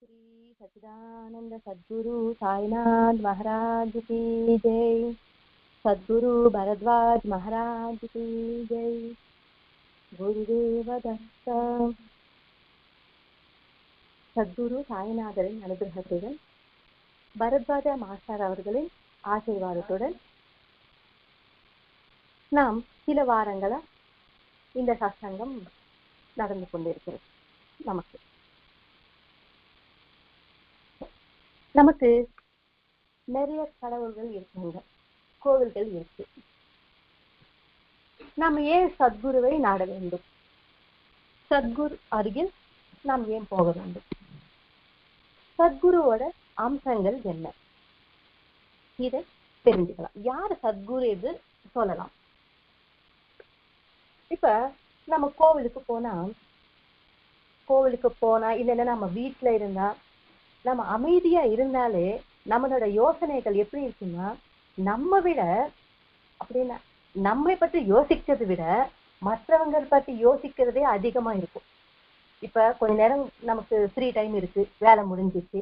श्री सच्चिदानंद सद्गुरु साईनाथ महाराज की जय सद्गुरु भरद्वाज महाराज की जय குருதேவ தத்த சத்குரு சாய்நாதரின் அனுகிரகத்துடன் பரத்வாஜ மாஸ்டர் அவர்களின் ஆசீர்வாதத்துடன் நாம் சில வாரங்களா இந்த சத்சங்கம் நடந்து கொண்டிருக்கிறது நமக்கு நமக்கு நிறைய கடவுள்கள் இருக்காங்க. கோவில்கள் இருக்கு. நாம் ஏன் சத்குருவை நாட வேண்டும்? சத்குரு அருகில் நாம் ஏன் போக வேண்டும்? சத்குருவோட அம்சங்கள் என்ன? இதை தெரிஞ்சுக்கலாம். யார் சத்குரு என்று சொல்லலாம். இப்ப நம்ம கோவிலுக்கு போனா கோவிலுக்கு போனா இல்லைன்னா நம்ம வீட்டுல இருந்தா நம்ம அமைதியா இருந்தாலே நம்மளோட யோசனைகள் எப்படி இருக்குன்னா நம்ம விட அப்படின்னா நம்மை பற்றி யோசிக்கிறதை விட மற்றவங்க பற்றி யோசிக்கிறதே அதிகமா இருக்கும். இப்ப கொஞ்ச நேரம் நமக்கு ஃப்ரீ டைம் இருக்கு வேலை முடிஞ்சிச்சு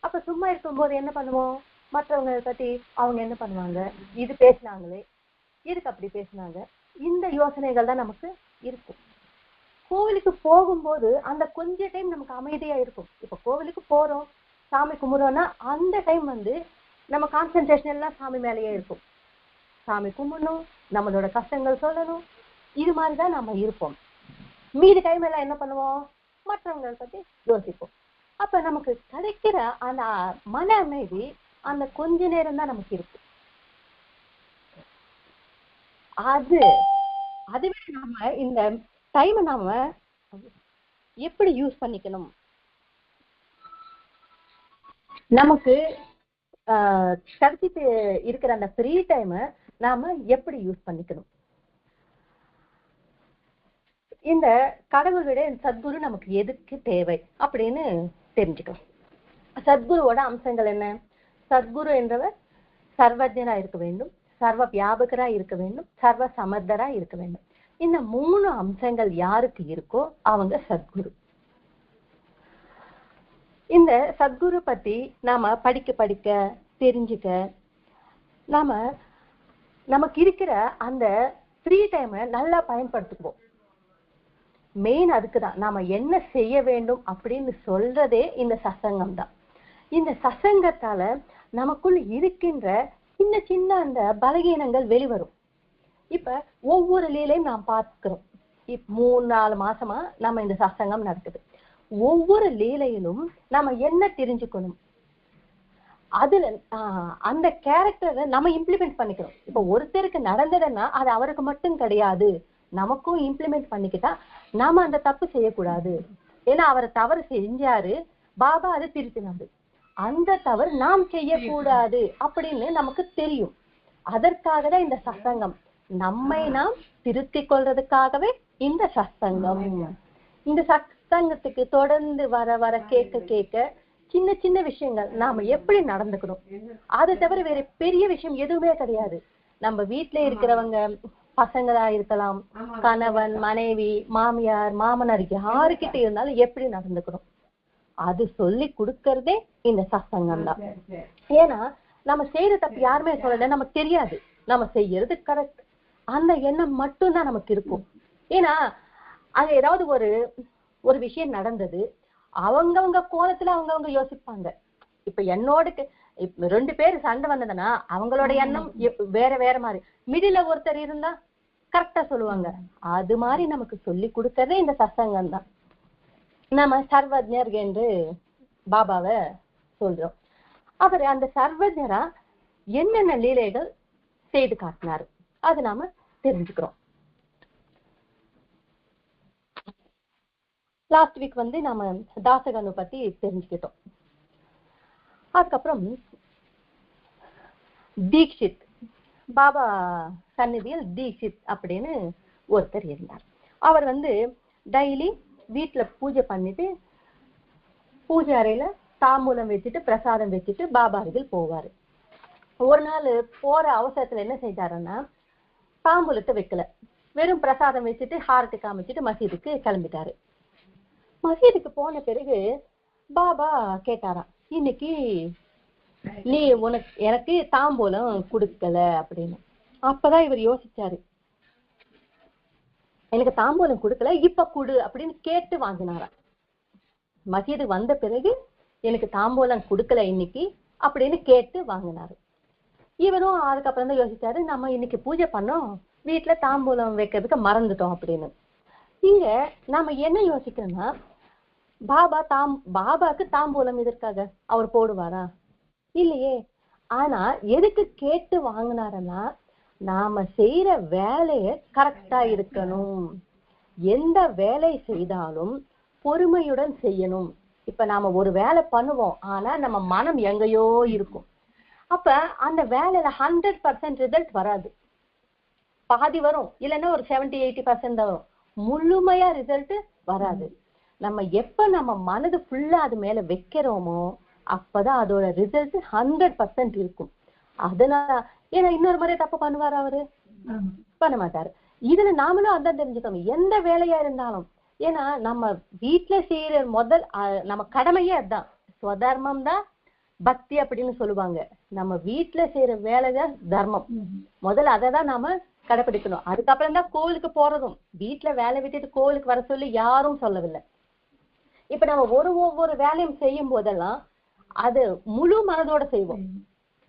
அப்ப சும்மா இருக்கும்போது என்ன பண்ணுவோம்? மற்றவங்க பத்தி அவங்க என்ன பண்ணுவாங்க? இது பேசினாங்களே இதுக்கு அப்படி பேசினாங்க. இந்த யோசனைகள் தான் நமக்கு இருக்கும். கோவிலுக்கு போகும்போது அந்த கொஞ்ச டைம் நமக்கு அமைதியா இருக்கும். இப்ப கோவிலுக்கு போறோம் சாமி கும்பிடுறோம்னா அந்த டைம் வந்து நம்ம கான்சென்ட்ரேஷன் எல்லாம் சாமி மேலேயே இருக்கும். சாமி கும்பிடணும் நம்மளோட கஷ்டங்கள் சொல்லணும். இது மாதிரி தான் நம்ம இருப்போம். மீதி டைம் எல்லாம் என்ன பண்ணுவோம்? மற்றவங்களை பத்தி யோசிப்போம். அப்ப நமக்கு கிடைக்கிற அந்த மன அமைதி அந்த கொஞ்ச நேரம் தான் நமக்கு இருக்கும். அது அதுவே நாம இந்த டைமை நாம எப்படி யூஸ் பண்ணிக்கணும்? நமக்கு ஆஹ் கிடைச்சிட்டு இருக்கிற அந்த ஃப்ரீ டைமை நாம எப்படி யூஸ் பண்ணிக்கணும்? இந்த கடவுள் விட சத்குரு நமக்கு எதுக்கு தேவை அப்படின்னு தெரிஞ்சுக்கணும் சத்குருவோட அம்சங்கள் என்ன? சத்குரு என்றவர் சர்வஜனா இருக்க வேண்டும் சர்வ வியாபகரா இருக்க வேண்டும் சர்வ சமர்த்தரா இருக்க வேண்டும். இந்த மூணு அம்சங்கள் யாருக்கு இருக்கோ அவங்க சத்குரு. இந்த சத்குரு பத்தி நாம படிக்க படிக்க தெரிஞ்சுக்க நாம நமக்கு இருக்கிற அந்த ஃப்ரீ டைமை நல்லா பயன்படுத்துவோம். மெயின் அதுக்கு தான். நாம என்ன செய்ய வேண்டும் அப்படின்னு சொல்றதே இந்த சசங்கம் தான். இந்த சசங்கத்தால நமக்குள் இருக்கின்ற சின்ன சின்ன அந்த பலகீனங்கள் வெளிவரும். இப்ப ஒவ்வொரு லீலையும் நாம் பார்க்கிறோம். இப் மூணு நாலு மாசமா நம்ம இந்த சசங்கம் நடக்குது. ஒவ்வொரு லீலையிலும் நம்ம என்ன தெரிஞ்சுக்கணும்? அதுல அந்த கேரக்டரை நம்ம இம்ப்ளிமெண்ட் பண்ணிக்கிறோம். இப்ப ஒருத்தருக்கு நடந்ததுன்னா அது அவருக்கு மட்டும் கிடையாது. நமக்கும் இம்ப்ளிமெண்ட் பண்ணிக்கிட்டா நாம அந்த தப்பு செய்யக்கூடாது. ஏன்னா அவர் தவறு செஞ்சாரு பாபா அதை திருத்தினாரு. அந்த தவறு நாம் செய்யக்கூடாது அப்படின்னு நமக்கு தெரியும். அதற்காக தான் இந்த சசங்கம் நம்மை நாம் திருத்திக் கொள்றதுக்காகவே இந்த சத்சங்கம். இந்த சத்சங்கத்துக்கு தொடர்ந்து வர வர கேட்க கேட்க சின்ன சின்ன விஷயங்கள் நாம எப்படி நடந்துக்கணும்? அதை தவிர வேற பெரிய விஷயம் எதுவுமே கிடையாது. நம்ம வீட்டுல இருக்கிறவங்க பசங்களா இருக்கலாம் கணவன் மனைவி மாமியார் மாமனார் யாருக்கிட்ட இருந்தாலும் எப்படி நடந்துக்கணும்? அது சொல்லி கொடுக்கறதே இந்த சத்சங்கம் தான். ஏன்னா நம்ம செய்யற தப்பு யாருமே சொல்லல நமக்கு தெரியாது. நம்ம செய்யறது கரெக்ட் அந்த எண்ணம் மட்டும்தான் நமக்கு இருக்கும். ஏன்னா அங்க ஏதாவது ஒரு ஒரு விஷயம் நடந்தது அவங்கவங்க கோலத்துல அவங்கவங்க யோசிப்பாங்க. இப்ப என்னோட ரெண்டு பேர் சண்டை வந்ததுன்னா அவங்களோட எண்ணம் வேற வேற மாதிரி. மிடில ஒருத்தர் இருந்தா கரெக்டா சொல்லுவாங்க. அது மாதிரி நமக்கு சொல்லி கொடுக்கறதே இந்த சசங்கம் தான். நம்ம சர்வஜர் என்று பாபாவை சொல்றோம். அவர் அந்த சர்வஜரா என்னென்ன லீலைகள் செய்து காட்டினாரு? அது நாம தெரிஞ்சுக்கிறோம். லாஸ்ட் வீக் வந்து நாம தாசகனு பத்தி தெரிஞ்சுக்கிட்டோம். அதுக்கப்புறம் தீக்ஷித் பாபா சந்நிதியில் தீக்ஷித் அப்படின்னு ஒருத்தர் இருந்தார். அவர் வந்து டெய்லி வீட்டுல பூஜை பண்ணிட்டு பூஜை அறையில தாம்பூலம் வச்சுட்டு பிரசாதம் வச்சுட்டு பாபா அருகில் போவாரு. ஒரு நாள் போற அவசரத்துல என்ன செஞ்சாருன்னா தாம்பூலத்தை வைக்கல. வெறும் பிரசாதம் வச்சுட்டு ஹாரத்தை காமிச்சிட்டு மசீதுக்கு கிளம்பிட்டாரு. மசீதுக்கு போன பிறகு பாபா கேட்டாராம் இன்னைக்கு நீ உனக்கு எனக்கு தாம்பூலம் கொடுக்கல அப்படின்னு. அப்பதான் இவர் யோசிச்சாரு. எனக்கு தாம்பூலம் கொடுக்கல இப்ப கொடு அப்படின்னு கேட்டு வாங்கினாராம். மசீது வந்த பிறகு எனக்கு தாம்பூலம் கொடுக்கல இன்னைக்கு அப்படின்னு கேட்டு வாங்கினாரு. இவரும் அதுக்கப்புறம் தான் யோசிச்சாரு நம்ம இன்னைக்கு பூஜை பண்ணோம் வீட்டுல தாம்பூலம் வைக்கிறதுக்கு மறந்துட்டோம் அப்படின்னு. இங்க நாம என்ன யோசிக்கிறோம்னா பாபா தாம் பாபாக்கு தாம்பூலம் எதற்காக? அவர் போடுவாரா? இல்லையே. ஆனா எதுக்கு கேட்டு வாங்கினாருன்னா நாம செய்யற வேலைய கரெக்டா இருக்கணும். எந்த வேலை செய்தாலும் பொறுமையுடன் செய்யணும். இப்ப நாம ஒரு வேலை பண்ணுவோம் ஆனா நம்ம மனம் எங்கேயோ இருக்கும். அப்ப அந்த வேலையில ஹண்ட்ரட் பர்சன்ட் ரிசல்ட் வராது. பாதி வரும். இல்லைன்னா ஒரு செவன்டி எயிட்டி பர்சன்ட் தான் வரும். முழுமையா ரிசல்ட் வராது. நம்ம எப்ப நம்ம மனது ஃபுல்லா அது மேல வைக்கிறோமோ அப்பதான் அதோட ரிசல்ட் ஹண்ட்ரட் பர்சன்ட் இருக்கும். அதனால ஏன்னா இன்னொரு முறை தப்பு பண்ணுவார் அவரு? பண்ண மாட்டாரு. இதுல நாமளும் அதான் தெரிஞ்சுக்கணும். எந்த வேலையா இருந்தாலும் ஏன்னா நம்ம வீட்டுல செய்யற முதல் நம்ம கடமையே அதான். ஸ்வதர்மம் தான் பக்தி அப்படின்னு சொல்லுவாங்க. நம்ம வீட்டுல செய்யற வேலைதான் தர்மம். முதல்ல அதை தான் நாம கடைபிடிக்கணும். அதுக்கப்புறம் தான் கோவிலுக்கு போறதும். வீட்டுல வேலை விட்டுட்டு கோவிலுக்கு வர சொல்லி யாரும் சொல்லவில்லை. இப்ப நம்ம ஒரு ஒவ்வொரு வேலையும் செய்யும் போதெல்லாம் அது முழு மனதோட செய்வோம்.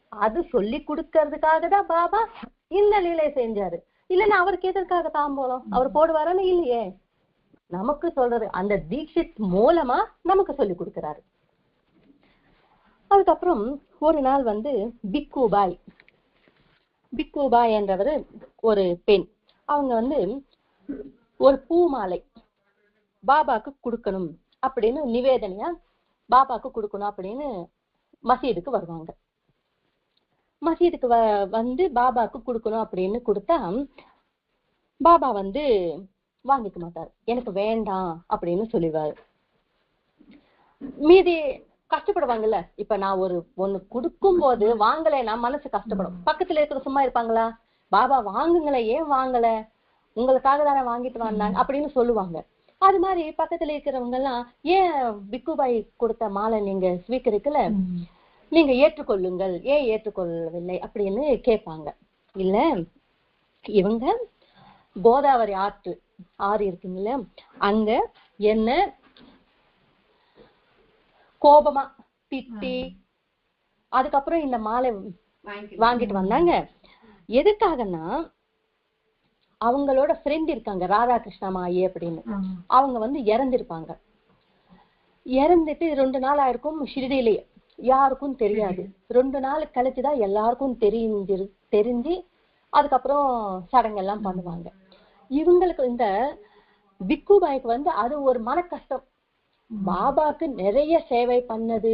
அது சொல்லி கொடுக்கறதுக்காக தான் பாபா இந்த லீலை செஞ்சாரு. இல்லைன்னா அவருக்கு எதற்காக தாம்போலம் அவர் போடுவாரான்னு இல்லையே. நமக்கு சொல்றது அந்த தீட்சித் மூலமா நமக்கு சொல்லி கொடுக்கிறாரு. அதுக்கப்புறம் ஒரு நாள் வந்து பிக்குபாய். பிக்குபாய் என்றவர் ஒரு பெண். அவங்க வந்து ஒரு பூ மாலை பாபாக்கு கொடுக்கணும் அப்படின்னு நிவேதனையா பாபாக்கு கொடுக்கணும் அப்படின்னு மசீதுக்கு வருவாங்க. மசீதுக்கு வ வந்து பாபாக்கு கொடுக்கணும் அப்படின்னு கொடுத்தா பாபா வந்து வாங்கிக்க மாட்டார். எனக்கு வேண்டாம் அப்படின்னு சொல்லிடுவாரு. மீதி கஷ்டப்படுவாங்கல்ல. இப்ப நான் ஒரு ஒண்ணு கொடுக்கும் போது வாங்கலைன்னா மனசு கஷ்டப்படும். பக்கத்துல இருக்கிற சும்மா இருப்பாங்களா? பாபா வாங்குங்களே ஏன் வாங்கல? உங்களுக்காக தானே வாங்கிட்டு வந்தாங்க அப்படின்னு சொல்லுவாங்க. அது மாதிரி பக்கத்துல இருக்கிறவங்க எல்லாம் ஏன் பிக்குபாய் கொடுத்த மாலை நீங்க ஸ்வீகரிக்கல? நீங்க ஏற்றுக்கொள்ளுங்கள் ஏன் ஏற்றுக்கொள்ளவில்லை? அப்படின்னு கேட்பாங்க. இல்ல இவங்க கோதாவரி ஆற்று ஆறு இருக்குங்கல்ல அங்க என்ன கோபமா திட்டி அதுக்கப்புறம் இந்த மாலை வாங்கிட்டு வந்தாங்க. எதுக்காகன்னா அவங்களோட ஃப்ரெண்ட் இருக்காங்க ராதாகிருஷ்ண மாயி அப்படின்னு. அவங்க வந்து இறந்திருப்பாங்க. இறந்துட்டு ரெண்டு நாள் ஆயிருக்கும் ஷிரடியிலேயே யாருக்கும் தெரியாது. ரெண்டு நாள் கழிச்சுதான் எல்லாருக்கும் தெரிஞ்சு தெரிஞ்சு அதுக்கப்புறம் சடங்கெல்லாம் பண்ணுவாங்க. இவங்களுக்கு இந்த பிக்குபாய்க்கு வந்து அது ஒரு மன கஷ்டம் பாபாக்கு நிறைய சேவை பண்ணது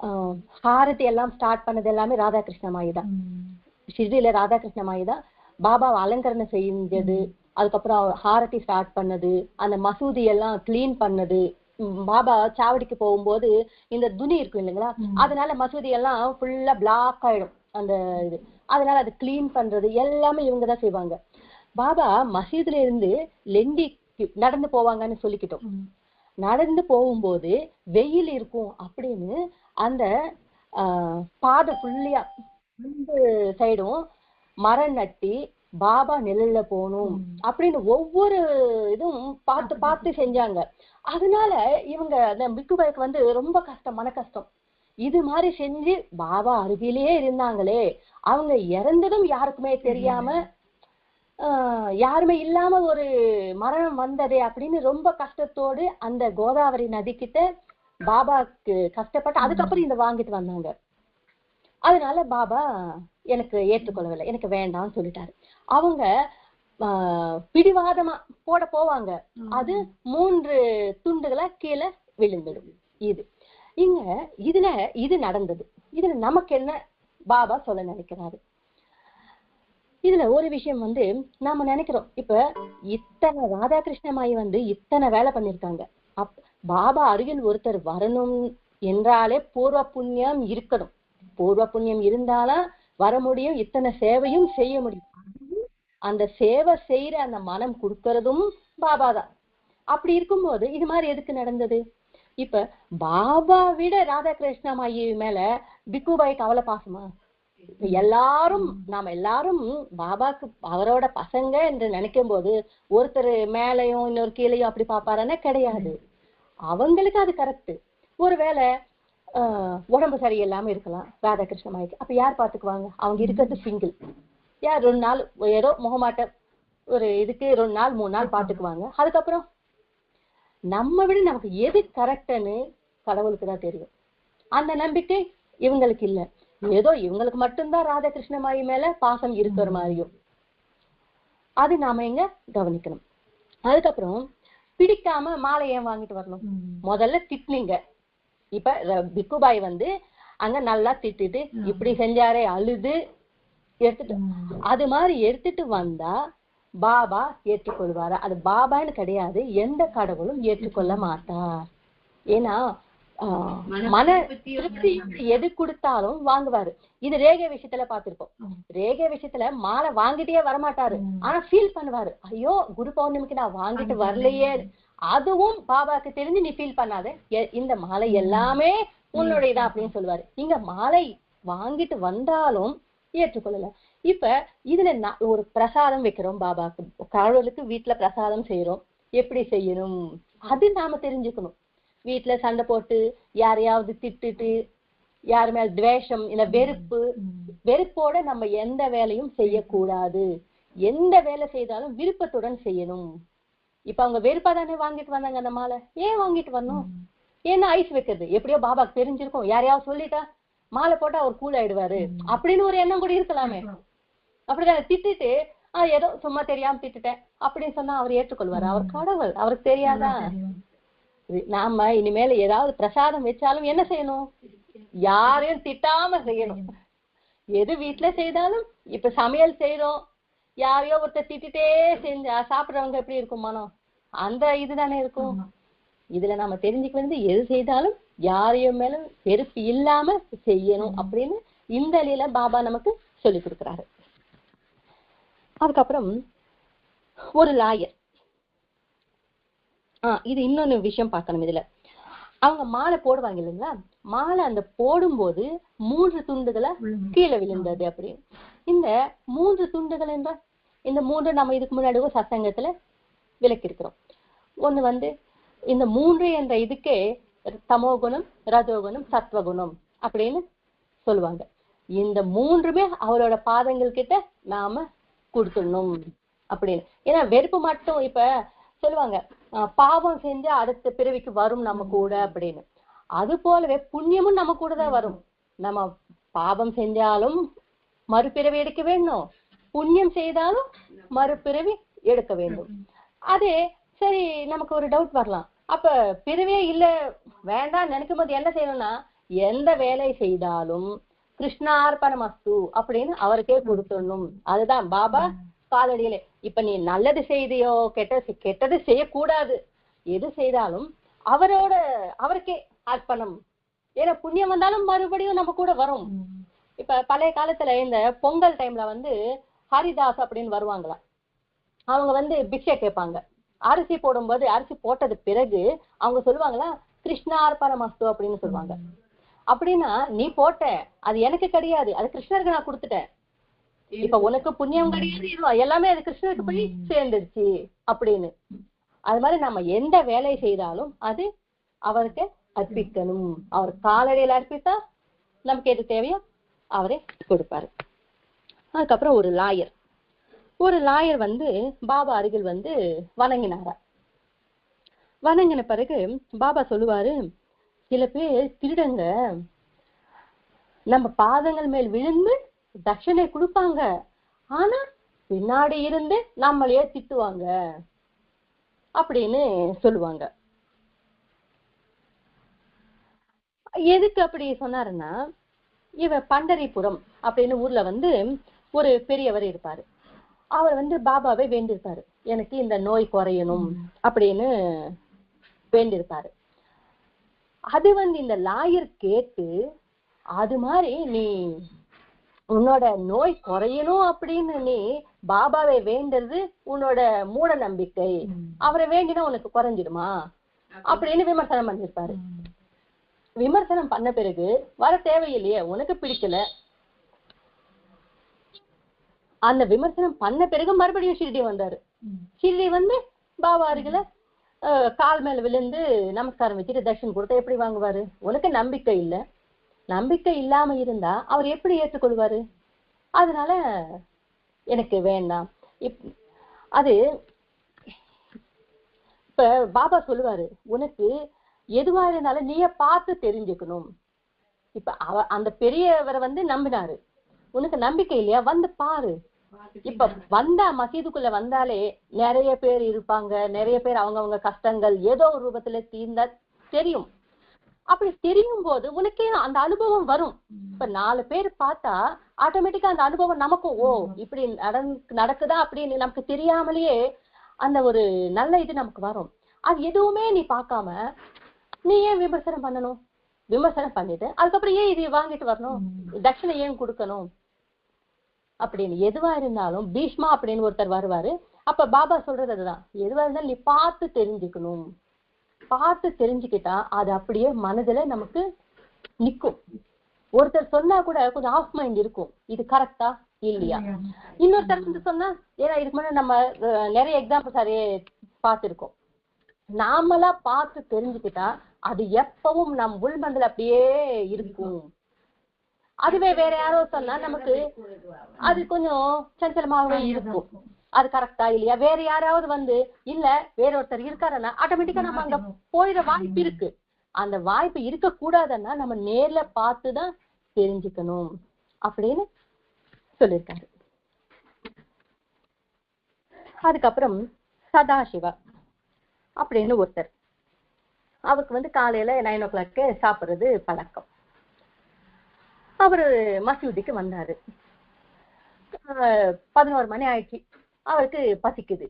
ஆஹ் ஹாரதி எல்லாம் ஸ்டார்ட் பண்ணது எல்லாமே ராதாகிருஷ்ண மாயி தான். ஷிர்டியில ராதாகிருஷ்ண மாயி தான். பாபாவை அலங்கரணம் செஞ்சது அதுக்கப்புறம் ஹாரதி ஸ்டார்ட் பண்ணது அந்த மசூதி எல்லாம் கிளீன் பண்ணது. பாபா சாவடிக்கு போகும்போது இந்த துணி இருக்கும் இல்லைங்களா அதனால மசூதி எல்லாம் ஃபுல்லா பிளாக் ஆயிடும். அந்த இது. அதனால அது கிளீன் பண்றது எல்லாமே இவங்க தான் செய்வாங்க. பாபா மசீதுல இருந்து லெண்டிக்கு நடந்து போவாங்கன்னு சொல்லிக்கிட்டோம். நடந்து போகும்போது வெயில் இருக்கும் அப்படின்னு அந்த பாதை ஃபுல்லியா ரெண்டு சைடும் மரம் நட்டி பாபா நிழல்ல போகணும் அப்படின்னு ஒவ்வொரு இதுவும் பார்த்து பார்த்து செஞ்சாங்க. அதனால இவங்க அந்த பிக்குபாய்க்கு வந்து ரொம்ப கஷ்டம் மன கஷ்டம். இது மாதிரி செஞ்சு பாபா அருகிலேயே இருந்தாங்களே அவங்க இறந்ததும் யாருக்குமே தெரியாம யாருமே இல்லாம ஒரு மரணம் வந்ததே அப்படின்னு ரொம்ப கஷ்டத்தோடு அந்த கோதாவரி நதிக்கிட்ட பாபாக்கு கஷ்டப்பட்டு அதுக்கப்புறம் இதை வாங்கிட்டு வந்தாங்க. அதனால பாபா எனக்கு ஏற்றுக்கொள்ளவில்லை. எனக்கு வேண்டாம்னு சொல்லிட்டாரு. அவங்க பிடிவாதமா போட போவாங்க. அது மூன்று துண்டுகளா கீழே விழுந்துடும். இது. இங்க இதுல இது நடந்தது. இதுல நமக்கு என்ன பாபா சொல்ல நினைக்கிறாரு? இதுல ஒரு விஷயம் வந்து நாம நினைக்கிறோம். இப்ப இத்தனை ராதாகிருஷ்ணமாயி வந்து இத்தனை வேலை பண்ணிருக்காங்க. அப் பாபா அருகில் ஒருத்தர் வரணும் என்றாலே பூர்வ புண்ணியம் இருக்கணும். பூர்வ புண்ணியம் இருந்தாலும் வர முடியும் இத்தனை சேவையும் செய்ய முடியும். அந்த சேவை செய்யற அந்த மனம் கொடுக்கறதும் பாபா தான். அப்படி இருக்கும்போது இது மாதிரி எதுக்கு நடந்தது? இப்ப பாபா விட ராதாகிருஷ்ணமாயி மேல பிக்குபாய்க்கு அவ்வளவு பாசமா எல்லாரும் நாம எல்லாரும் பாபாக்கு அவரோட பசங்க என்று நினைக்கும் போது ஒருத்தர் மேலையும் இன்னொரு கீழையும் அப்படி பாப்பாருன்னா கிடையாது. அவங்களுக்கு அது கரெக்ட் ஒருவேளை உடம்பு சரியில்லாம இருக்கலாம். ராதாகிருஷ்ண மாய்க்கு அப்ப யார் பாத்துக்குவாங்க அவங்க இருக்கிறது சிங்கிள் யார் ரெண்டு நாள் ஏதோ முகமாட்ட ஒரு இதுக்கு ரெண்டு நாள் மூணு நாள் பாத்துக்குவாங்க அதுக்கப்புறம் நம்ம விட நமக்கு எது கரெக்டுன்னு கடவுளுக்கு தான் தெரியும். அந்த நம்பிக்கை இவங்களுக்கு இல்லை. ஏதோ இவங்களுக்கு மட்டும்தான் ராதாகிருஷ்ண மாயி மேல பாசம் இருக்கிற மாதிரியும். அது நாம இங்க கவனிக்கணும். அதுக்கப்புறம் பிடிக்காம மாலை ஏன் வாங்கிட்டு வரணும்? முதல்ல திட்டுனீங்க. இப்ப பிக்குபாய் வந்து அங்க நல்லா திட்டிட்டு இப்படி செஞ்சாரே அழுது எடுத்துட்டு. அது மாதிரி எடுத்துட்டு வந்தா பாபா ஏற்றுக்கொள்வாரா? அது பாபான்னு கிடையாது எந்த கடவுளும் ஏற்றுக்கொள்ள மாட்டார். ஏன்னா மன திருப்தி எது கொடுத்தாலும் வாங்குவாரு. இது ரேகை விஷயத்துல பார்த்திருக்கோம் ரேகை விஷயத்துல மாலை வாங்கிட்டே வரமாட்டாரு. ஆனா ஃபீல் பண்ணுவாரு. ஐயோ குரு பௌர்ணமிக்கு நான் வாங்கிட்டு வரலையே. அதுவும் பாபாக்கு தெரிஞ்சு நீ ஃபீல் பண்ணாத. இந்த மாலை எல்லாமே உன்னுடையதான் அப்படின்னு சொல்லுவாரு. இங்க மாலை வாங்கிட்டு வந்தாலும் ஏற்றுக்கொள்ளல. இப்ப இதுல ஒரு பிரசாதம் வைக்கிறோம் பாபாக்கு கடவுளுக்கு வீட்டுல பிரசாதம் செய்யறோம் எப்படி செய்யணும்? அது நாம தெரிஞ்சுக்கணும். வீட்டுல சண்டை போட்டு யாரையாவது திட்டுட்டு யார் மேல துவேஷம் இல்ல வெறுப்பு வெறுப்போட நம்ம எந்த வேலையும் செய்யக்கூடாது. எந்த வேலை செய்தாலும் விருப்பத்துடன் செய்யணும். இப்ப அவங்க வெறுப்பா தானே வாங்கிட்டு வந்தாங்க அந்த மாலை? ஏன் வாங்கிட்டு வரணும்? ஏன்னா ஐஸ் வைக்கிறது. எப்படியோ பாபாக்கு தெரிஞ்சிருக்கும். யாரையாவது சொல்லிட்டா மாலை போட்டா அவர் கூல் ஆயிடுவாரு. அப்படின்னு ஒரு எண்ணம் கூட இருக்கலாமே. அப்படிதான். திட்டிட்டு ஆஹ் ஏதோ சும்மா தெரியாம திட்டுட்டேன். அப்படின்னு சொன்னா அவர் ஏற்றுக்கொள்வாரு. அவர் கடவுள். அவருக்கு தெரியாதா? நாம இனிமேல் ஏதாவது பிரசாதம் வச்சாலும் என்ன செய்யணும்? யாரையும் திட்டாம செய்யணும். எது வீட்டுல செய்தாலும் இப்ப சமையல் செய்றோம். யாரையோ ஒருத்தர் திட்டிட்டே செஞ்சா சாப்பிடுறவங்க எப்படி இருக்கும் மனம் அந்த இதுதானே இருக்கும். இதுல நம்ம தெரிஞ்சுக்க வேண்டியது எது செய்தாலும் யாரையும் மேல வெறுப்பு இல்லாம செய்யணும் அப்படின்னு இந்த வழியில பாபா நமக்கு சொல்லி கொடுக்குறாரு. அதுக்கப்புறம் ஒரு லாயர். இது இன்னொன்னு விஷயம் பார்க்கணும் இதுல. அவங்க மாலை போடுவாங்க இல்லைங்களா? மாலை அந்த போடும்போது மூன்று துண்டுகளை கீழே விழுந்தது அப்படின்னு இந்த மூன்று துண்டுகள் என்றால் இந்த மூன்று நம்ம இதுக்கு முன்னாடி ஒரு விளக்கிருக்கிறோம் ஒண்ணு வந்து இந்த மூன்று என்ற இதுக்கே தமோகுணம் ரஜோகுணம் சத்வகுணம் அப்படின்னு சொல்லுவாங்க. இந்த மூன்றுமே அவரோட பாதங்கள் கிட்ட நாம கொடுத்துடணும் அப்படின்னு. ஏன்னா வெறுப்பு மட்டும் இப்ப சொல்லுவாங்க பாவம் செஞ்சா அடுத்த பிறவிக்கு வரும் நம்ம கூட அப்படின்னு. அது போலவே புண்ணியமும் நம்ம கூட தான் வரும். நம்ம பாவம் செஞ்சாலும் மறுபிறவி எடுக்க வேண்டும். புண்ணியம் செய்தாலும் மறுபிறவி எடுக்க வேண்டும். அதே சரி நமக்கு ஒரு டவுட் வரலாம். அப்ப பிறவியே இல்ல வேண்டாம் நினைக்கும் போது என்ன செய்யணும்னா எந்த வேலை செய்தாலும் கிருஷ்ணார்ப்பணமஸ்து அப்படின்னு அவருக்கே கொடுத்துடணும். அதுதான் பாபா காலடியிலே. இப்ப நீ நல்லது செய்தியோ கெட்டது கெட்டது செய்யக்கூடாது. எது செய்தாலும் அவரோட அவருக்கே அர்ப்பணம். ஏன்னா புண்ணியம் வந்தாலும் மறுபடியும் நம்ம கூட வரும். இப்ப பழைய காலத்துல இந்த பொங்கல் டைம்ல வந்து ஹரிதாஸ் அப்படின்னு வருவாங்களா அவங்க வந்து பிக்ஷை கேட்பாங்க. அரிசி போடும்போது அரிசி போட்டது பிறகு அவங்க சொல்லுவாங்களா கிருஷ்ணார்ப்பணமஸ்து அப்படின்னு சொல்லுவாங்க. அப்படின்னா நீ போட்ட அது எனக்கு கிடையாது. அது கிருஷ்ணருக்கு நான் கொடுத்துட்டேன். இப்ப உனக்கு புண்ணியம் கிடையாது எல்லாமே அது கிருஷ்ணருக்கு போய் சேர்ந்துருச்சு அப்படின்னு. அது மாதிரி நம்ம எந்த வேலை செய்தாலும் அது அவருக்கு அர்ப்பிக்கணும். அவர் காலடியில் அர்ப்பித்தா நமக்கு எது தேவையோ அவரே கொடுப்பாரு. அதுக்கப்புறம் ஒரு லாயர். ஒரு லாயர் வந்து பாபா அருகில் வந்து வணங்கினாரா? வணங்கின பிறகு பாபா சொல்லுவாரு சில பேர் திருடங்க நம்ம பாதங்கள் மேல் விழுந்து தட்சணை கொடுப்பாங்க. ஆனா பின்னாடி இருந்து நம்மளையே திட்டுவாங்க. அப்படின்னு சொல்லுவாங்க. எதுக்கு அப்படி சொன்னாருன்னா இவ பண்டரிபுரம் அப்படின்னு ஊர்ல வந்து ஒரு பெரியவர் இருப்பாரு. அவர் வந்து பாபாவை வேண்டியிருப்பாரு. எனக்கு இந்த நோய் குறையணும் அப்படின்னு வேண்டியிருப்பாரு. அது வந்து இந்த லாயர் கேட்டு அது மாதிரி நீ உன்னோட நோய் குறையணும் அப்படின்னு நீ பாபாவை வேண்டது உன்னோட மூட நம்பிக்கை. அவரை வேண்டினா உனக்கு குறைஞ்சிடுமா? அப்படின்னு விமர்சனம் பண்ணிருப்பாரு விமர்சனம் பண்ண பிறகு வர தேவையில்லையே உனக்கு பிடிக்கல. அந்த விமர்சனம் பண்ண பிறகு மறுபடியும் ஷிரடி வந்தாரு. ஷிரடி வந்து பாபா அருகில கால் மேல விழுந்து நமஸ்காரம் வச்சுட்டு தர்ஷன் கொடுத்தா எப்படி வாங்குவாரு? உனக்கு நம்பிக்கை இல்ல. நம்பிக்கை இல்லாம இருந்தா அவர் எப்படி ஏற்றுக்கொள்வாரு? அதனால எனக்கு வேண்டாம். இப் அது இப்ப பாபா சொல்லுவாரு உனக்கு எதுவா இருந்தாலும் நீயே பார்த்து தெரிஞ்சுக்கணும். இப்ப அவ அந்த பெரியவரை வந்து நம்பினாரு. உனக்கு நம்பிக்கை இல்லையா? வந்து பாரு. இப்ப வந்தா மசீதுக்குள்ள வந்தாலே நிறைய பேர் இருப்பாங்க. நிறைய பேர் அவங்கவங்க கஷ்டங்கள் ஏதோ ஒரு ரூபத்துல தீர்ந்தா தெரியும். அப்படி தெரியும் போது உனக்கே அந்த அனுபவம் வரும். இப்ப நாலு பேர் பார்த்தா ஆட்டோமேட்டிக்கா அந்த அனுபவம் நமக்கும் ஓ இப்படி நடக்குதா அப்படின்னு நமக்கு தெரியாமலேயே அந்த ஒரு நல்ல இது நமக்கு வரும். அது எதுவுமே நீ பார்க்காம நீ ஏன் விமர்சனம் பண்ணணும்? விமர்சனம் பண்ணிட்டு அதுக்கப்புறம் ஏன் இது வாங்கிட்டு வரணும்? தட்சிணை ஏன் கொடுக்கணும்? அப்படின்னு எதுவா இருந்தாலும் பீஷ்மா அப்படின்னு ஒருத்தர் வருவாரு. அப்ப பாபா சொல்றது அதுதான். எதுவா இருந்தாலும் நீ பார்த்து தெரிஞ்சுக்கணும். பார்த்து தெரிஞ்சுக்கிட்டா அது அப்படியே மனதுல நமக்கு நிக்கும். ஒருத்தர் சொன்னா கூட கொஞ்சம் ஆஃப் மைண்ட் இருக்கும். இது கரெக்டா இல்லையா? இன்னொருத்தர் வந்து சொன்னா ஏன்னா இதுக்கு முன்னாடி நம்ம நிறைய எக்ஸாம்பிள்ஸ் நிறைய பார்த்திருக்கோம். நாமளா பார்த்து தெரிஞ்சுக்கிட்டா அது எப்பவும் நம் உள்மனதுல அப்படியே இருக்கும். அதுவே வேற யாரோ சொன்னா நமக்கு அது கொஞ்சம் சஞ்சலமாகவே இருக்கும். அது கரெக்டா இல்லையா? வேற யாராவது வந்து இல்ல வேற ஒருத்தர் இருக்காருன்னா ஆட்டோமேட்டிக்கா நம்ம அங்க போயிட வாய்ப்பு இருக்கு. அந்த வாய்ப்பு இருக்க கூடாதுன்னா நம்ம நேர்ல பார்த்துதான் தெரிஞ்சுக்கணும். அப்படின்னு சொல்லியிருக்காரு. அதுக்கப்புறம் சதாசிவா அப்படின்னு ஒருத்தர். அவருக்கு வந்து காலையில நைன் ஓ கிளாக்கு சாப்பிடுறது பழக்கம். அவரு மசூதிக்கு வந்தாரு. பதினோரு மணி ஆயிடுச்சு. அவருக்கு பசிக்குது.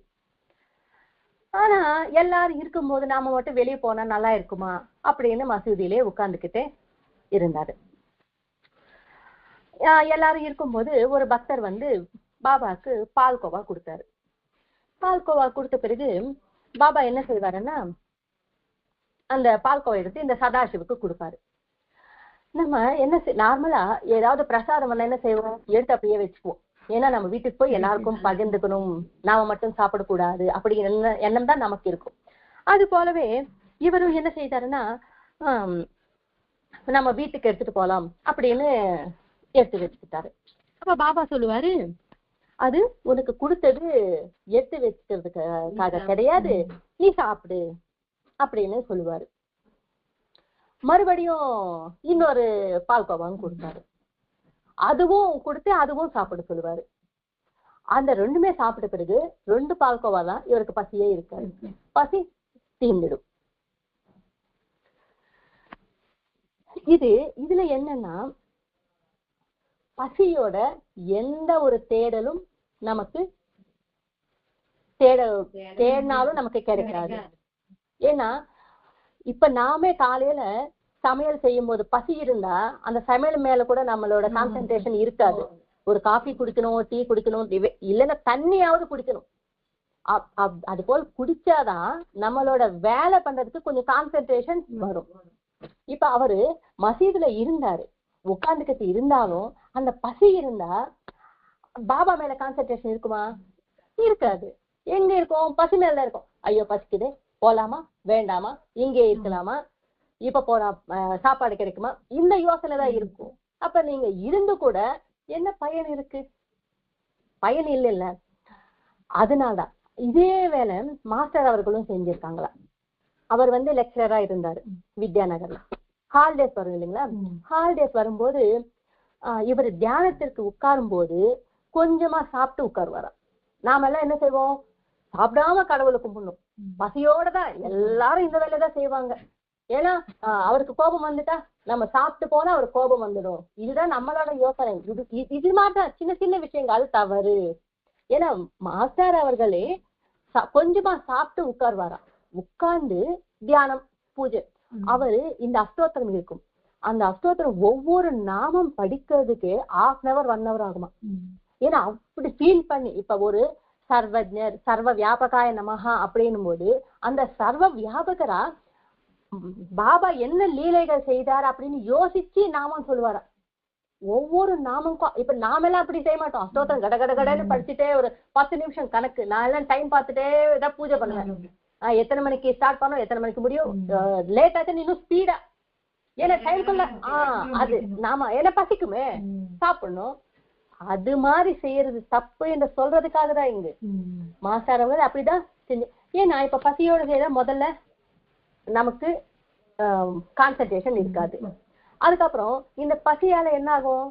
ஆனா எல்லாரும் இருக்கும்போது நாம மட்டும் வெளியே போனா நல்லா இருக்குமா? அப்படின்னு மசூதியிலே உட்கார்ந்துக்கிட்டே இருந்தாரு. எல்லாரும் இருக்கும்போது ஒரு பக்தர் வந்து பாபாக்கு பால்கோவா கொடுத்தாரு. பால்கோவா கொடுத்த பிறகு பாபா என்ன செய்வாருன்னா அந்த பால்கோவா எடுத்து இந்த சதாசிவுக்கு கொடுப்பாரு. நம்ம என்ன நார்மலா ஏதாவது பிரசாதம் வந்தா என்ன செய்வோம்? எடுத்து அப்படியே வச்சுக்குவோம். ஏன்னா நம்ம வீட்டுக்கு போய் எல்லாருக்கும் பகிர்ந்துக்கணும். நாம மட்டும் சாப்பிடக்கூடாது. அப்படி என்ன எண்ணம் தான் நமக்கு இருக்கும். அது போலவே இவரும் என்ன செய்தாருன்னா நம்ம வீட்டுக்கு எடுத்துட்டு போலாம் அப்படின்னு எடுத்து வச்சுக்கிட்டாரு. அப்ப பாபா சொல்லுவாரு அது உனக்கு கொடுத்தது எடுத்து வச்சுக்கிறதுக்காக கிடையாது. நீ சாப்பிடு. அப்படின்னு சொல்லுவாரு. மறுபடியும் இன்னொரு பால்கோவாவும் கொடுத்தாரு. அதுவும் கொடுத்து அதுவும் சாப்பிட சொல்லுவாரு. அந்த ரெண்டுமே சாப்பிட்ட பிறகு ரெண்டு பால்கோவா தான் இவருக்கு பசியே இருக்காது. பசி தீர்ந்துடும். இது இதுல என்னன்னா பசியோட எந்த ஒரு தேடலும் நமக்கு தேட தேடினாலும் நமக்கு கிடைக்காது. ஏன்னா இப்ப நாமே காலையில சமையல் செய்யும் போது பசி இருந்தா அந்த சமையல் மேல கூட நம்மளோட கான்சென்ட்ரேஷன் இருக்காது. ஒரு காஃபி குடிக்கணும் டீ குடிக்கணும் இல்லைன்னா தண்ணியாவது குடிக்கணும். அப்- அப்- அது போல் குடிச்சாதான் நம்மளோட வேலை பண்றதுக்கு கொஞ்சம் கான்சென்ட்ரேஷன் வரும். இப்ப அவரு மசீதுல இருந்தாரு. உட்கார்ந்துக்கிட்டு இருந்தாலும் அந்த பசி இருந்தா பாபா மேல கான்சென்ட்ரேஷன் இருக்குமா? இருக்காது. எங்க இருக்கும்? பசி மேல இருக்கும். ஐயோ பசிக்குது. போலாமா? வேண்டாமா? இங்கே இருக்கலாமா? இப்ப போனா சாப்பாடு கிடைக்குமா? இந்த யோசனை தான் இருக்கும். அப்ப நீங்க இருந்து கூட என்ன பயன் இருக்கு? பயன் இல்ல இல்ல அதனால்தான் இதே வேலை மாஸ்டர் அவர்களும் செஞ்சிருக்காங்களா? அவர் வந்து லெக்சரரா இருந்தாரு வித்யாநகர்ல. ஹாலிடேஸ் வரும் இல்லைங்களா? ஹாலிடேஸ் வரும்போது இவர் தியானத்திற்கு உட்காரும் போது கொஞ்சமா சாப்பிட்டு உட்காருவாராம். நாம எல்லாம் என்ன செய்வோம்? சாப்பிடாம கடவுளை கும்பிடணும். பசியோட தான். எல்லாரும் இந்த வேலையை தான் செய்வாங்க. ஏன்னா அவருக்கு கோபம் வந்துட்டா நம்ம சாப்பிட்டு போனா அவருக்கு கோபம் வந்துடும். இதுதான் நம்மளோட யோசனை. இது இது மாதிரி சின்ன சின்ன விஷயங்கள் தவறு. ஏன்னா மாஸ்டர் அவர்களே கொஞ்சமா சாப்பிட்டு உட்கார்வாராம் உட்கார்ந்து தியானம் பூஜை. அவரு இந்த அஷ்டோத்திரம் இருக்கும். அந்த அஷ்டோத்திரம் ஒவ்வொரு நாமம் படிக்கிறதுக்கு half an hour one hour ஆகுமா? ஏன்னா அப்படி ஃபீல் பண்ணி இப்ப ஒரு சர்வஜர் சர்வ வியாபகாய நமஹா அப்படின்னும் போது அந்த சர்வ வியாபகரா பாபா என்ன லீலைகள் செய்தார் அப்படின்னு யோசிச்சு நாமம் சொல்லுவாராம் ஒவ்வொரு நாமமுக்கும் இப்ப நாமெல்லாம் அப்படி செய்ய மாட்டோம். ஸ்தோத்திரம் கட கட கடன்னு படிச்சுட்டே ஒரு பத்து நிமிஷம் கணக்கு. நான் எல்லாம் டைம் பார்த்துட்டே ஏதாவது பூஜை பண்ணுவேன். எத்தனை மணிக்கு ஸ்டார்ட் பண்ணோம் எத்தனை மணிக்கு முடியும்? லேட் ஆச்சு இன்னும் ஸ்பீடா ஏன்னா டைம்குள்ள ஆஹ் அது நாம ஏன்னா பசிக்குமே. சாப்பிடணும். அது மாதிரி செய்யறது தப்பு என்று சொல்றதுக்காக தான் இங்க மாசாரவங்க அப்படிதான் செஞ்சு ஏன்னா இப்ப பசியோட செய்தா முதல்ல நமக்கு கான்சன்ட்ரேஷன் இருக்காது. அதுக்கப்புறம் இந்த பசியால என்ன ஆகும்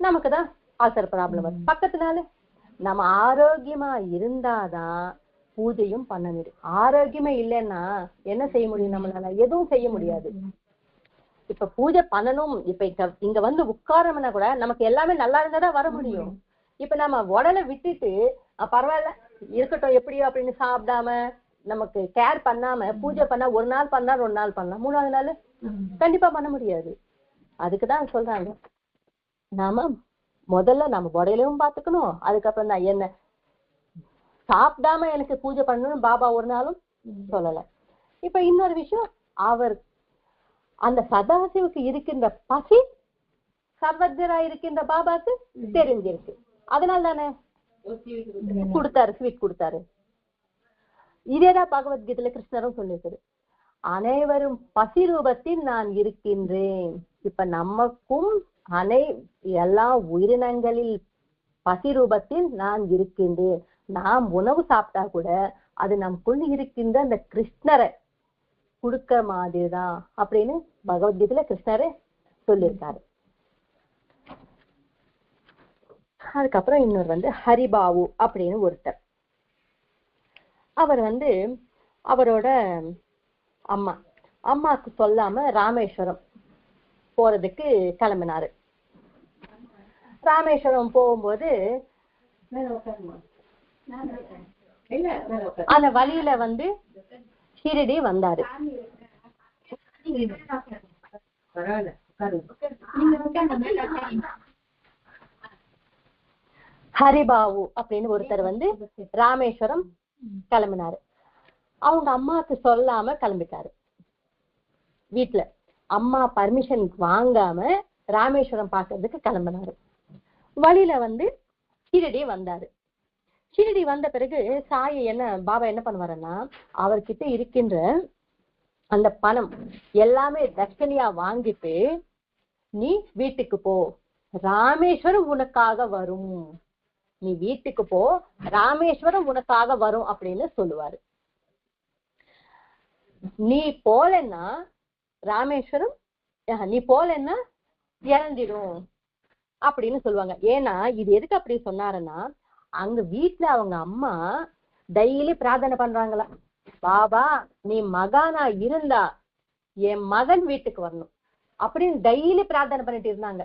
நமக்கு தான் அல்சர் ப்ராப்ளம் வரும். பக்கத்துனால நம்ம ஆரோக்கியமா இருந்தாதான் பூஜையும் பண்ண முடியும். ஆரோக்கியமே இல்லைன்னா என்ன செய்ய முடியும் நம்மளால? எதுவும் செய்ய முடியாது. இப்ப பூஜை பண்ணணும். இப்ப இங்க இங்க வந்து உட்காரம்னா கூட நமக்கு எல்லாமே நல்லா இருந்தாதான் வர முடியும். இப்ப நம்ம உடலை விட்டுட்டு பரவாயில்ல இருக்கட்டும் எப்படியோ அப்படின்னு சாப்பிடாம நமக்கு கேர் பண்ணாம பூஜை பண்ணா ஒரு நாள் பண்ணா ரெண்டு நாள் பண்ணலாம் மூணாவது நாள் கண்டிப்பா பண்ண முடியாது. அதுக்குதான் சொல்றாங்க. நாம முதல்ல நம்ம உடலையும் பாத்துக்கணும் அதுக்கப்புறம் தான் என்ன சாப்பிடாம எனக்கு பூஜை பண்ணணும்னு பாபா ஒரு நாளும் சொல்லல. இப்ப இன்னொரு விஷயம் அவர் அந்த சதாசிவுக்கு இருக்கின்ற பசி சர்வஜரா இருக்கின்ற பாபாக்கு தெரிஞ்சிருக்கு. அதனால தானே கொடுத்தாரு ஸ்வீட் கொடுத்தாரு. இதேதான் பகவத்கீதையில கிருஷ்ணரும் சொல்லியிருக்காரு. அனைவரும் பசி ரூபத்தில் நான் இருக்கின்றேன். இப்ப நமக்கும் அனை எல்லா உயிரினங்களில் பசி ரூபத்தில் நான் இருக்கின்றேன். நாம் உணவு சாப்பிட்டா கூட அது நமக்குள் இருக்கின்ற அந்த கிருஷ்ணரை கொடுக்க மாதிரிதான் அப்படின்னு பகவத்கீதையில கிருஷ்ணரே சொல்லியிருக்காரு. அதுக்கப்புறம் இன்னொரு வந்து ஹரிபாவு அப்படின்னு ஒருத்தர். அவர் வந்து அவரோட அம்மா. அம்மாக்கு சொல்லாம ராமேஸ்வரம் போறதுக்கு கிளம்பினாரு. ராமேஸ்வரம் போகும்போது அந்த வழியில வந்து ஷிரடி வந்தாரு. ஹரிபாவு அப்படின்னு ஒருத்தர் வந்து ராமேஸ்வரம் கிளம்பினாரு. அவங்க அம்மாவுக்கு சொல்லாம கிளம்பிட்டாரு. வீட்டுல அம்மா பர்மிஷன் வாங்காம ராமேஸ்வரம் பாக்குறதுக்கு கிளம்பினாரு. வழியில வந்து ஷிரடி வந்தாரு. ஷிரடி வந்த பிறகு சாயி என்ன பாபா என்ன பண்ணுவாருன்னா அவர்கிட்ட இருக்கின்ற அந்த பணம் எல்லாமே தட்சணையா வாங்கிட்டு நீ வீட்டுக்கு போ. ராமேஸ்வரம் உனக்காக வரும். நீ வீட்டுக்கு போ ராமேஸ்வரம் உனக்காக வரும் அப்படின்னு சொல்லுவாரு. நீ போலன்னா ராமேஸ்வரம் நீ போலன்னா இறந்திடும் அப்படின்னு சொல்லுவாங்க. ஏன்னா இது எதுக்கு அப்படி சொன்னாருன்னா அங்க வீட்டுல அவங்க அம்மா டெய்லி பிரார்த்தனை பண்றாங்களா பாபா நீ மகானா இருந்தா என் மகன் வீட்டுக்கு வரணும். அப்படின்னு டெய்லி பிரார்த்தனை பண்ணிட்டு இருந்தாங்க.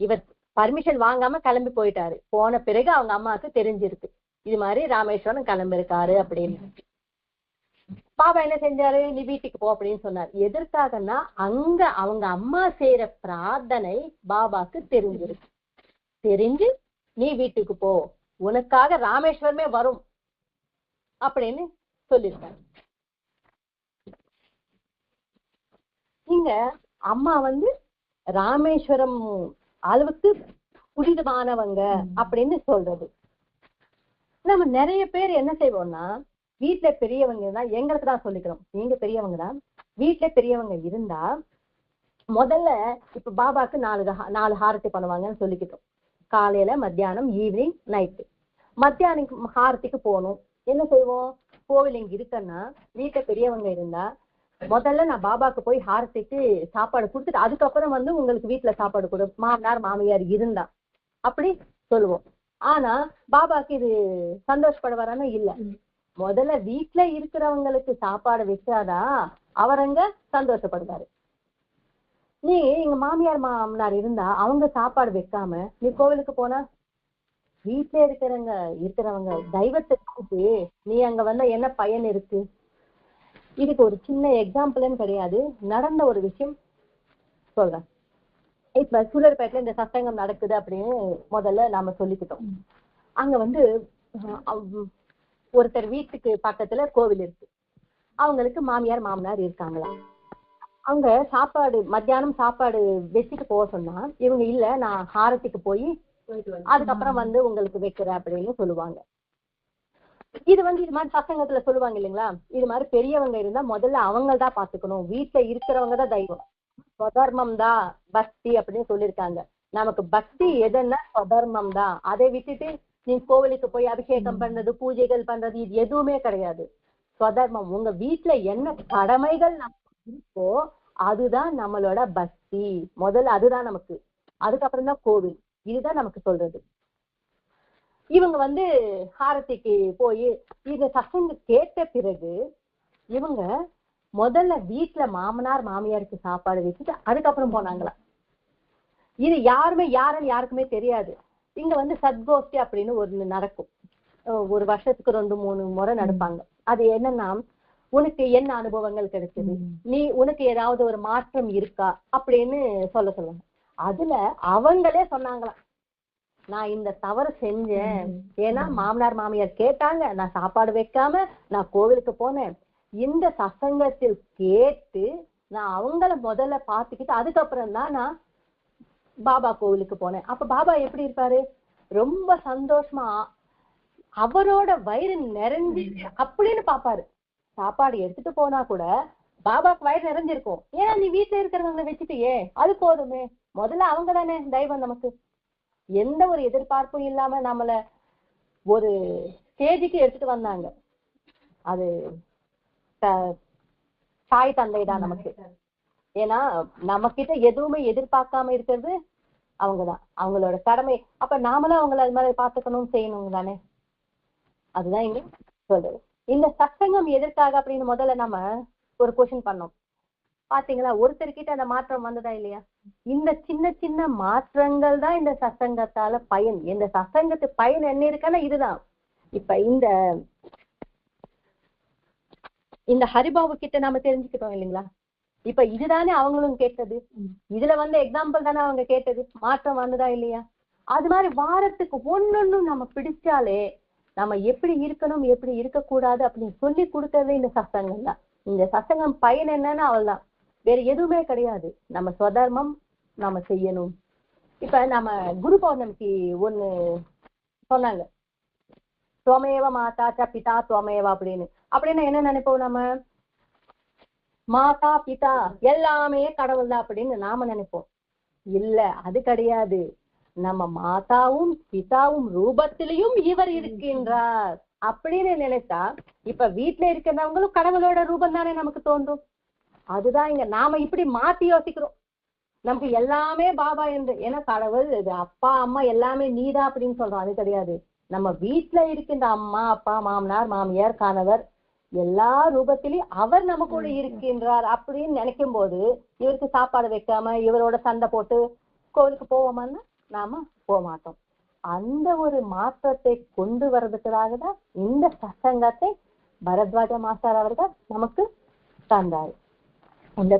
இவர் பர்மிஷன் வாங்காம கிளம்பி போயிட்டாரு. போன பிறகு அவங்க அம்மாவுக்கு தெரிஞ்சிருக்கு. இது மாதிரி ராமேஸ்வரம் கிளம்பிருக்காரு அப்படின்னு. பாபா என்ன செஞ்சாரு? நீ வீட்டுக்கு போ அப்படின்னு சொன்னார். எதற்காகன்னா அங்க அவங்க அம்மா செய்யற பிரார்த்தனை பாபாக்கு தெரிஞ்சிருக்கு. தெரிஞ்சு நீ வீட்டுக்கு போ. உனக்காக ராமேஸ்வரமே வரும் அப்படின்னு சொல்லியிருக்காரு. இங்க அம்மா வந்து ராமேஸ்வரம் அளவுக்கு புனிதமானவங்க அப்படின்னு சொல்றது. நம்ம நிறைய பேர் என்ன செய்வோம்னா வீட்டுல பெரியவங்க இருந்தா எங்களுக்கு தான் சொல்லிக்கிறோம். நீங்க பெரியவங்க தான். வீட்டுல பெரியவங்க இருந்தா முதல்ல இப்ப பாபாக்கு நாலு நாலு ஹாரத்தி பண்ணுவாங்கன்னு சொல்லிக்கிட்டோம். காலையில மத்தியானம் ஈவினிங் நைட்டு மத்தியானம் ஹாரத்திக்கு போகணும். என்ன செய்வோம்? கோவில் இங்க இருக்கன்னா வீட்டுல பெரியவங்க இருந்தா முதல்ல நான் பாபாக்கு போய் ஹாரத்திக்கு சாப்பாடு கொடுத்துட்டு அதுக்கப்புறம் வந்து உங்களுக்கு வீட்டுல சாப்பாடு கொடு மாமனார் மாமியார் இருந்தா. அப்படி சொல்லுவோம். ஆனா பாபாக்கு இது சந்தோஷப்படுவாரான்னு இல்ல. முதல்ல வீட்டுல இருக்கிறவங்களுக்கு சாப்பாடு வச்சாதான் அவரங்க சந்தோஷப்படுவாரு. நீ எங்க மாமியார் மாமனார் இருந்தா அவங்க சாப்பாடு வைக்காம நீ கோவிலுக்கு போனா? வீட்டுல இருக்கிறவங்க இருக்கிறவங்க தெய்வத்தை கூப்பிட்டு நீ அங்க வந்தா என்ன பயன் இருக்கு? இதுக்கு ஒரு சின்ன எக்ஸாம்பிள்னு கிடையாது. நடந்த ஒரு விஷயம் சொல்றேன். இப்ப சூழற்பேட்டில இந்த சத்தங்கம் நடக்குது அப்படின்னு முதல்ல நாம சொல்லிக்கிட்டோம். அங்க வந்து ஒருத்தர் வீட்டுக்கு பக்கத்துல கோவில் இருக்கு. அவங்களுக்கு மாமியார் மாமனார் இருக்காங்களா? அவங்க சாப்பாடு மத்தியானம் சாப்பாடு வச்சுட்டு போக சொன்னா இவங்க இல்ல நான் ஹாரத்திக்கு போய் அதுக்கப்புறம் வந்து உங்களுக்கு வைக்கிறேன் அப்படின்னு சொல்லுவாங்க. இது வந்து இது மாதிரி சசங்கத்துல சொல்லுவாங்க இல்லைங்களா? இது மாதிரி பெரியவங்க இருந்தா முதல்ல அவங்க தான் பாத்துக்கணும் வீட்டுல இருக்கிறவங்க தான் தெய்வம் ஸ்வதர்மம் தான் பக்தி அப்படின்னு சொல்லியிருக்காங்க. நமக்கு பக்தி எதுன்னா ஸ்வதர்மம் தான் அதை விட்டுட்டு நீ கோவிலுக்கு போய் அபிஷேகம் பண்றது பூஜைகள் பண்றது இது எதுவுமே கிடையாது. ஸ்வதர்மம் உங்க வீட்டுல என்ன கடமைகள் நமக்கு இருக்கோ அதுதான் நம்மளோட பக்தி. முதல்ல அதுதான் நமக்கு. அதுக்கப்புறம் தான் கோவில். இதுதான் நமக்கு சொல்றது. இவங்க வந்து ஹாரத்திக்கு போய் இந்த சசங்க கேட்ட பிறகு இவங்க முதல்ல வீட்டுல மாமனார் மாமியாருக்கு சாப்பாடு வச்சுட்டு அதுக்கப்புறம் போனாங்களாம் இது யாருமே யாருன்னு யாருக்குமே தெரியாது. இங்க வந்து சத்கோஷ்டி அப்படின்னு ஒண்ணு நடக்கும். ஒரு வருஷத்துக்கு ரெண்டு மூணு முறை நடப்பாங்க. அது என்னன்னா உனக்கு என்ன அனுபவங்கள் கிடைச்சது? நீ உனக்கு ஏதாவது ஒரு மாற்றம் இருக்கா? அப்படின்னு சொல்ல சொல்லுங்க. அதுல அவங்களே சொன்னாங்களாம். நான் இந்த தவறு செஞ்சேன். ஏன்னா மாமனார் மாமியார் கேட்டாங்க நான் சாப்பாடு வைக்காம நான் கோவிலுக்கு போனேன். இந்த சசங்கத்தில் கேட்டு நான் அவங்கள முதல்ல பார்த்துக்கிட்டு அதுக்கப்புறம் தான் நான் பாபா கோவிலுக்கு போனேன். அப்ப பாபா எப்படி இருப்பாரு? ரொம்ப சந்தோஷமா அவரோட வயிறு நிறைஞ்சு அப்படின்னு பாப்பாரு சாப்பாடு எடுத்துட்டு போனா கூட பாபாக்கு வயிறு நிறைஞ்சிருக்கும். ஏன்னா நீ வீட்டுல இருக்கிறவங்களை வச்சுட்டியே அது போதுமே. முதல்ல அவங்க தானே தெய்வம் நமக்கு. எந்த ஒரு எதிர்பார்ப்பும் இல்லாம நம்மள ஒரு ஸ்டேஜுக்கு எடுத்துட்டு வந்தாங்க. அது த- தாய் தந்தை தான் நமக்கு. ஏன்னா நம்ம கிட்ட எதுவுமே எதிர்பார்க்காம இருக்கிறது அவங்கதான். அவங்களோட கடமை. அப்ப நாமளும் அவங்கள அது மாதிரி பாத்துக்கணும் செய்யணும் தானே? அதுதான் இங்க சொல்றது. இந்த சத்சங்கம் எதற்காக அப்படின்னு முதல்ல நம்ம ஒரு கொஸ்டின் பண்ணோம். பாத்தீங்களா ஒருத்தர்கிட்ட அந்த மாற்றம் வந்ததா இல்லையா? இந்த சின்ன சின்ன மாற்றங்கள் தான் இந்த சசங்கத்தால பயன். இந்த சசங்கத்து பயன் என்ன இருக்குன்னா இதுதான். இப்ப இந்த இந்த ஹரிபாபு கிட்ட நாம தெரிஞ்சுக்கிட்டோம் இல்லைங்களா? இப்ப இதுதானே அவங்களும் கேட்டது. இதுல வந்து எக்ஸாம்பிள் தானே அவங்க கேட்டது. மாற்றம் வந்ததா இல்லையா? அது மாதிரி வாரத்துக்கு ஒன்னொன்னும் நம்ம பிடிச்சாலே நம்ம எப்படி இருக்கணும் எப்படி இருக்கக்கூடாது அப்படின்னு சொல்லி கொடுக்கறது இந்த சசங்கம் தான் இந்த சசங்கம் பயன் என்னன்னு அவள்தான். வேற எதுவுமே கிடையாது. நம்ம சுதர்மம் நாம செய்யணும். இப்ப நம்ம குரு பௌர்ணமிக்கு ஒண்ணு சொன்னாங்க. துவமேவ மாதா ச பிதா துவமேவா அப்படின்னு. அப்படின்னா என்ன நினைப்போம் நம்ம மாதா பிதா எல்லாமே கடவுள் தான் அப்படின்னு நாம நினைப்போம். இல்ல அது கிடையாது. நம்ம மாதாவும் பிதாவும் ரூபத்திலையும் இவர் இருக்கின்றார். அப்படின்னு நினைத்தா இப்ப வீட்டுல இருக்கிறவங்களும் கடவுளோட ரூபம் தானே நமக்கு தோன்றும். அதுதான் இங்க நாம இப்படி மாத்தி யோசிக்கிறோம். நமக்கு எல்லாமே பாபா என்று ஏன்னா கடவுள் இது அப்பா அம்மா எல்லாமே நீதான் அப்படின்னு சொல்றோம். அது கிடையாது. நம்ம வீட்டுல இருக்கின்ற அம்மா அப்பா மாமனார் மாமியார் கணவர் எல்லா ரூபத்திலையும் அவர் நம்ம கூட இருக்கின்றார் அப்படின்னு நினைக்கும் போது இவருக்கு சாப்பாடு வைக்காம இவரோட சண்டை போட்டு கோவிலுக்கு போவோமான்னா நாம போக மாட்டோம். அந்த ஒரு மாற்றத்தை கொண்டு வர்றதுக்காக தான் இந்த சசங்கத்தை பரத்வாஜ மாஸ்டர் அவர்கள் நமக்கு தந்தார். இந்த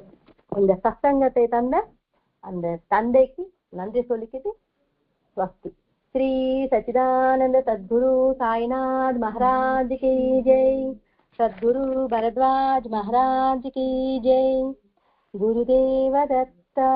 இந்த சசங்கத்தை தந்த அந்த தந்தைக்கு நன்றி சொல்லிக்கிட்டு ஸ்வஸ்தி ஸ்ரீ சச்சிதானந்த சத்குரு சாய்நாத் மகாராஜ் கி ஜெய் சத்குரு பரத்வாஜ் மகாராஜ் கி ஜெய் குருதேவ தத்தா